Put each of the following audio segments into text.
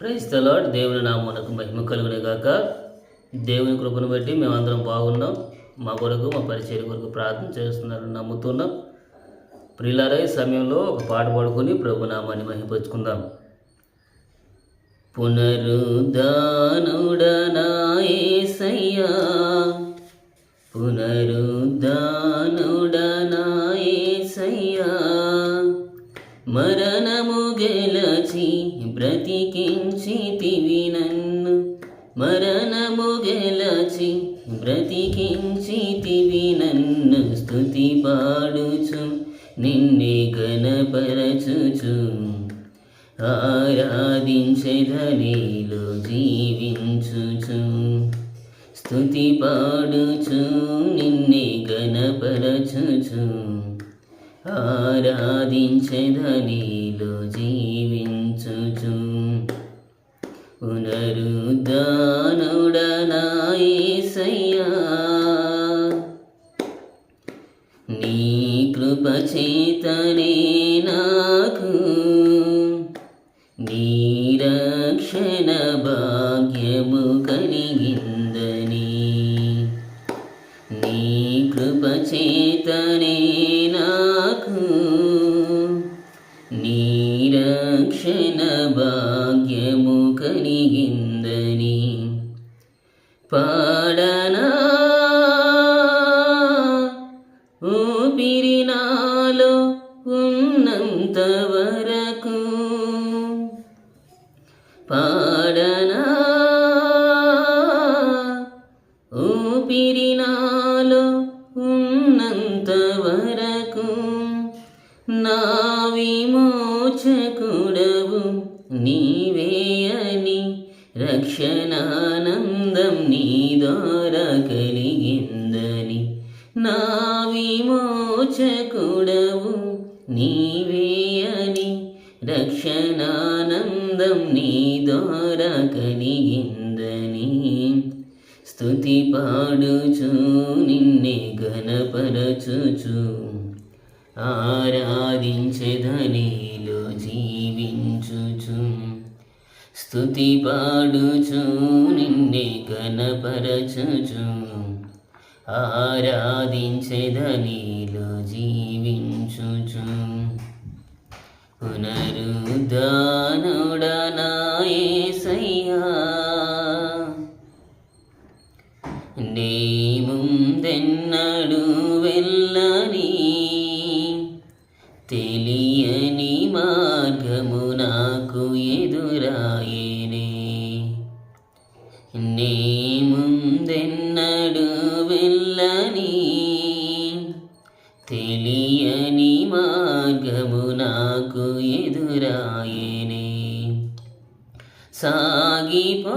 క్రైస్తలాడ్ దేవుని నామమునకు మహిమ కలుగునే గాక. దేవుని కృపను బట్టి మేమందరం బాగున్నాం. మా కొరకు మా పరిచయం కొరకు ప్రార్థన చేస్తున్నారని నమ్ముతున్నాం. ప్రిలారై సమయంలో ఒక పాట పాడుకొని ప్రభునామాన్ని మహిమపరుచుకుందాం పునరుద్ధానుడనాయసయ్యా పునరుద్ధానుడనాయసయ్యా మరణము గెలచి బ్రతికించితివి నన్ను మరణము గెలచి బ్రతికించితివి నన్ను స్తుతి పాడుచు నిన్నే గణపరచుచు ఆరాధించెదనేలో జీవించుచు స్తుతి పాడుచు నిన్నే గణపరచుచు ఆరాధించెదనేలో జీవించుచు పునరుద్ధానుడనాయసయ్యా నీ కృప చేతనే నాకు నీ రక్షణ భాగ్యము కలిగిందని నీ కృప చేతనే దర్శన భాగ్యము కలిగిందని పాడనా ఊపిరి నాలో ఉన్నంత వరకు పాడనా ఊపిరి నాలో ఉన్నంత వరకు నా విమోచకుడా నీవేయని రక్షణానందం నీ ద్వారా కలిగిందని. నా విమోచకుడవు నీవేయని రక్షణానందం నీ ద్వారా కలిగిందని. స్తుతి పాడుచు నిన్నే గణపరచుచు ఆరాధించదని జీవించుచు. స్థుతి పాడుచు నిన్నే కనపరచుచు. ఆరాధించెదనిలో జీవించుచు. పునరుద్ధానుడనాయసయ్యా. నీ ముందెన్నడు వెళ్ళని తెలియని మార్గము నాకు ఎదురాయేనే. నీ ముందెన్నడు వెళ్ళని తెలియని మార్గము నాకు ఎదురాయేనే. సాగిపో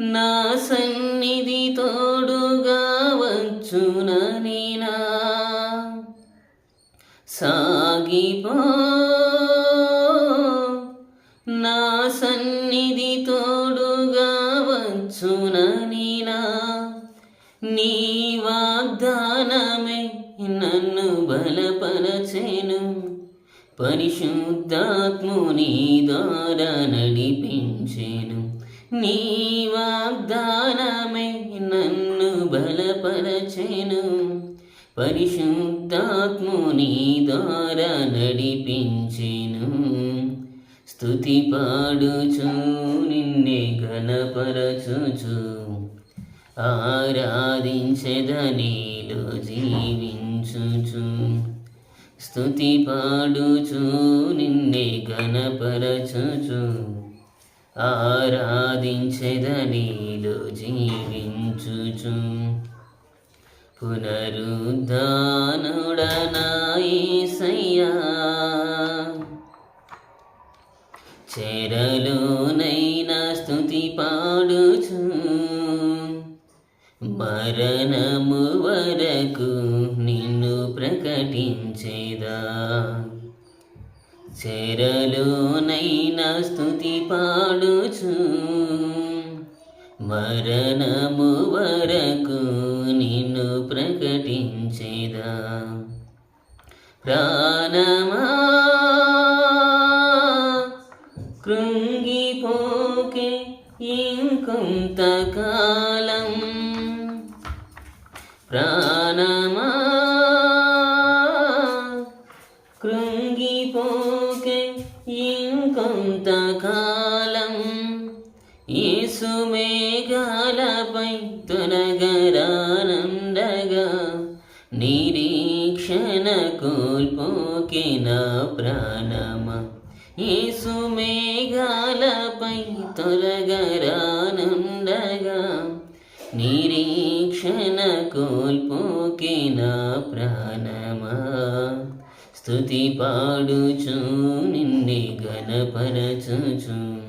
నా సన్నిధితో సాగిపో. నా సన్నిధి తోడుగా వచ్చునని నా నీ వాగ్దానమే నన్ను బలపరచెను. పరిశుద్ధాత్ముని ద్వారా నడిపించెను. నీ వాగ్దానమే నన్ను బలపరచెను. పరిశుద్ధాత్ముని ద్వారా నడిపించెను. స్థుతి పాడుచు నిన్నే గణపరచుచు. ఆరాధించెదనిలో జీవించుచు. స్థుతి పాడుచు నిన్నే గణపరచుచు. ఆరాధించెదనిలో జీవించుచు. పునరుద్ధానుడనాయసయ్యా చెరలోనైనా స్థుతి పాడుచు. మరణము వరకు నిన్ను ప్రకటించేదా. చెరలోనైనా స్థుతి పాడుచు. మరణము వరకు ప్రాణమా కృంగిపోకే ఇంకొంతకాలం. ప్రాణమా కృంగిపోకే ఇంకొంతకాలం. కోల్పోకిన కోల్పోకే నా ప్రాణమా. యేసు మేఘాలపై తొలగరానందగా. నిరీక్షణ కోల్పోకిన ప్రాణమా. స్తుతి పాడుచు నిన్నే గణపరచుచు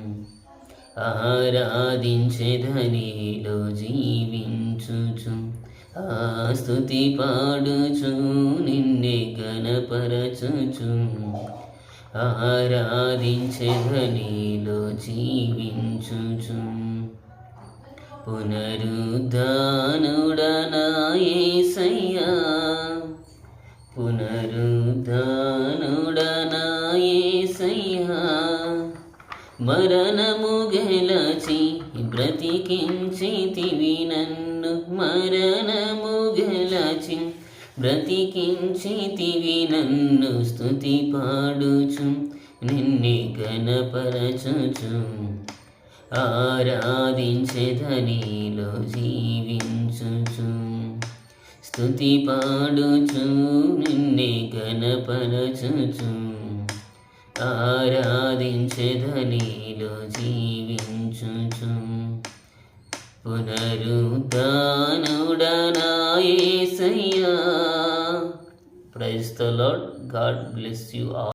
ఆరాధించెదనిలో జీవించుచు. ఆ స్తుతి పాడుచు నిన్నే గణపరచుచు ఆరాధించెదనిలో జీవించుచు. పునరుద్ధానుడనాయసయ్యా. పునరుద్ధానుడనాయసయ్యా. మరణ గెలచి బ్రతికించితివి నన్ను మరణము గలచి బ్రతికించితివి నన్ను స్తుతి పాడుచు నిన్నే కనపరచుచు ఆరాధించెదనిలో జీవించుచు స్తుతి పాడుచు నిన్నే కనపరచుచు. ఆరాధించెదనిలో జీవించుచు. పునరుద్ధానుడనాయేసయ్యా. Praise the Lord God bless you all